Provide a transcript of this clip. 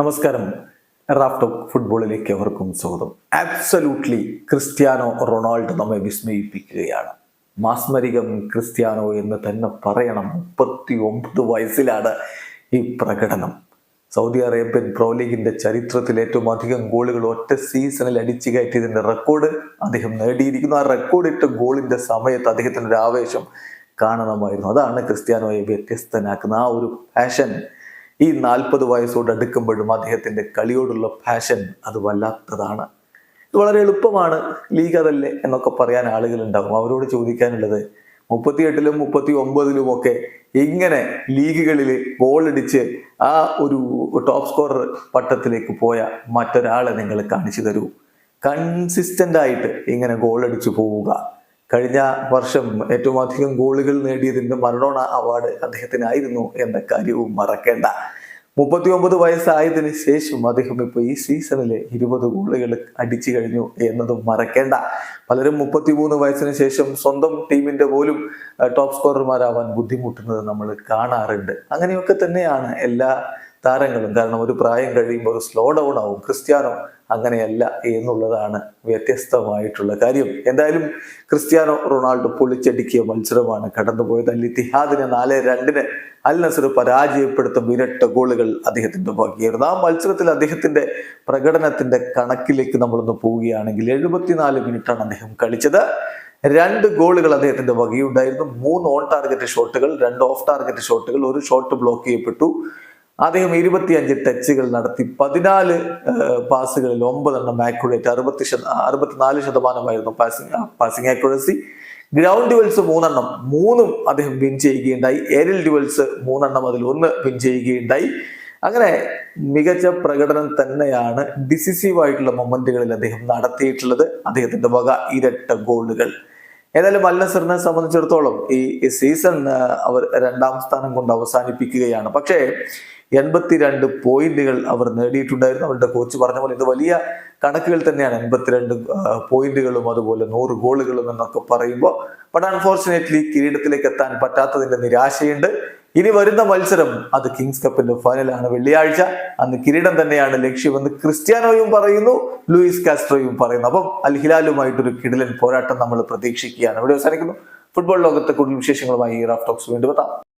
നമസ്കാരം. Raf talk ഫുട്ബോളിലേക്ക് അവർക്കും സ്വാഗതം. ആബ്സലൂട്ട്ലി ക്രിസ്ത്യാനോ റൊണാൾഡോ നമ്മെ വിസ്മയിപ്പിക്കുകയാണ്. മാസ്മരികം ക്രിസ്ത്യാനോ എന്ന് തന്നെ പറയണം. മുപ്പത്തി ഒമ്പത് വയസ്സിലാണ് ഈ പ്രകടനം. സൗദി അറേബ്യൻ പ്രോ ലീഗിന്റെ ചരിത്രത്തിൽ ഏറ്റവും അധികം ഗോളുകൾ ഒറ്റ സീസണിൽ അടിച്ചു കയറ്റിയതിന്റെ റെക്കോർഡ് അദ്ദേഹം നേടിയിരിക്കുന്നു. ആ റെക്കോർഡ് ഇട്ട ഗോളിന്റെ സമയത്ത് അദ്ദേഹത്തിന് ഒരു ആവേശം കാണണമായിരുന്നു. അതാണ് ക്രിസ്ത്യാനോയെ വ്യത്യസ്തനാക്കുന്ന ആ ഒരു പാഷൻ ഈ നാൽപ്പത് വയസ്സോട് അടുക്കുമ്പോഴും അദ്ദേഹത്തിന്റെ കളിയോടുള്ള പാഷൻ അത് വല്ലാത്തതാണ്. ഇത് വളരെ എളുപ്പമാണ്. ലീഗ് അതല്ലേ എന്നൊക്കെ പറയാൻ ആളുകൾ ഉണ്ടാവും അവരോട് ചോദിക്കാനുള്ളത് മുപ്പത്തിയെട്ടിലും മുപ്പത്തി ഒമ്പതിലും ഒക്കെ ഇങ്ങനെ ലീഗുകളിൽ ഗോളടിച്ച് ആ ഒരു ടോപ്പ് സ്കോറർ പട്ടത്തിലേക്ക് പോയ മറ്റൊരാളെ നിങ്ങൾ കാണിച്ചു തരൂ? കൺസിസ്റ്റന്റ് ആയിട്ട് ഇങ്ങനെ ഗോളടിച്ചു പോവുക? കഴിഞ്ഞ വർഷം ഏറ്റവും അധികം ഗോളുകൾ നേടിയതിന്റെ മറഡോണ അവാർഡ് അദ്ദേഹത്തിനായിരുന്നു എന്ന കാര്യവും മറക്കേണ്ട. മുപ്പത്തി ഒമ്പത് വയസ്സായതിന് ശേഷം അദ്ദേഹം ഇപ്പോൾ ഈ സീസണിലെ ഇരുപത് ഗോളുകൾ അടിച്ചു കഴിഞ്ഞു എന്നതും മറക്കേണ്ട. പലരും മുപ്പത്തിമൂന്ന് വയസ്സിന് ശേഷം സ്വന്തം ടീമിന്റെ പോലും ടോപ്പ് സ്കോറർമാരാവാൻ ബുദ്ധിമുട്ടുന്നത് നമ്മൾ കാണാറുണ്ട്. അങ്ങനെയൊക്കെ തന്നെയാണ് എല്ലാ താരങ്ങളും. കാരണം ഒരു പ്രായം കഴിയുമ്പോൾ ഒരു സ്ലോ ഡൗൺ ആവും. ക്രിസ്ത്യാനോ അങ്ങനെയല്ല എന്നുള്ളതാണ് വ്യത്യസ്തമായിട്ടുള്ള കാര്യം. എന്തായാലും ക്രിസ്ത്യാനോ റൊണാൾഡോ പൊളിച്ചടുക്കിയ മത്സരമാണ് കടന്നുപോയത്. അൽ ഇത്തിഹാദിനെ നാല് രണ്ടിന് അൽ നസർ പരാജയപ്പെടുത്തും വിരട്ട ഗോളുകൾ അദ്ദേഹത്തിന്റെ ഭാഗ്യമായിരുന്നു. ആ മത്സരത്തിൽ അദ്ദേഹത്തിന്റെ പ്രകടനത്തിന്റെ കണക്കിലേക്ക് നമ്മളൊന്ന് പോവുകയാണെങ്കിൽ എഴുപത്തിനാല് മിനിറ്റാണ് അദ്ദേഹം കളിച്ചത്. രണ്ട് ഗോളുകൾ അദ്ദേഹത്തിന്റെ വകയുണ്ടായിരുന്നു മൂന്ന് ഓൺ ടാർഗറ്റ് ഷോട്ടുകൾ രണ്ട് ഓഫ് ടാർഗറ്റ് ഷോട്ടുകൾ ഒരു ഷോട്ട് ബ്ലോക്ക് ചെയ്യപ്പെട്ടു. അദ്ദേഹം ഇരുപത്തിയഞ്ച് ടച്ചുകൾ നടത്തി. പതിനാല് പാസുകളിൽ ഒമ്പതെണ്ണം ആക്യുറേറ്റ് അറുപത്തി അറുപത്തിനാല് ശതമാനമായിരുന്നു passing passing accuracy ground duels മൂന്നെണ്ണം മൂന്നും അദ്ദേഹം വിൻ ചെയ്യുകയുണ്ടായി. എയറിൽ ഡ്യുവൽസ് മൂന്നെണ്ണം അതിൽ ഒന്ന് വിൻ ചെയ്യുകയുണ്ടായി. അങ്ങനെ മികച്ച പ്രകടനം തന്നെയാണ് ഡിസിസീവ് ആയിട്ടുള്ള മൊമെന്റുകളിൽ അദ്ദേഹം നടത്തിയിട്ടുള്ളത്. അദ്ദേഹത്തിന്റെ വക ഇരട്ട ഗോളുകൾ. ഏതായാലും അൽ നസറിനെ സംബന്ധിച്ചിടത്തോളം ഈ സീസൺ അവർ രണ്ടാം സ്ഥാനം കൊണ്ട് അവസാനിപ്പിക്കുകയാണ്. പക്ഷേ എൺപത്തിരണ്ട് പോയിന്റുകൾ അവർ നേടിയിട്ടുണ്ടായിരുന്നു. അവരുടെ കോച്ച് പറഞ്ഞ പോലെ ഇത് വലിയ കണക്കുകൾ തന്നെയാണ്. എൺപത്തിരണ്ട് പോയിന്റുകളും അതുപോലെ നൂറ് ഗോളുകളും എന്നൊക്കെ പറയുമ്പോൾ. ബട്ട് അൺഫോർച്ചുനേറ്റ്ലി കിരീടത്തിലേക്ക് എത്താൻ പറ്റാത്തതിന്റെ നിരാശയുണ്ട്. ഇനി വരുന്ന മത്സരം അത് കിങ്സ് കപ്പിന്റെ ഫൈനലാണ് വെള്ളിയാഴ്ച അന്ന് കിരീടം തന്നെയാണ് ലക്ഷ്യമെന്ന് ക്രിസ്ത്യാനോയും പറയുന്നു ലൂയിസ് കാസ്ട്രോയും പറയുന്നു. അപ്പം അൽ ഹിലാലുമായിട്ടൊരു കിടിലൻ പോരാട്ടം നമ്മൾ പ്രതീക്ഷിക്കുകയാണ്. ഇവിടെ അവസാനിക്കുന്നു. ഫുട്ബോൾ ലോകത്തെ കൂടുതൽ വിശേഷങ്ങളുമായി റാഫ് ടോക്സ് വീണ്ടും എത്താം.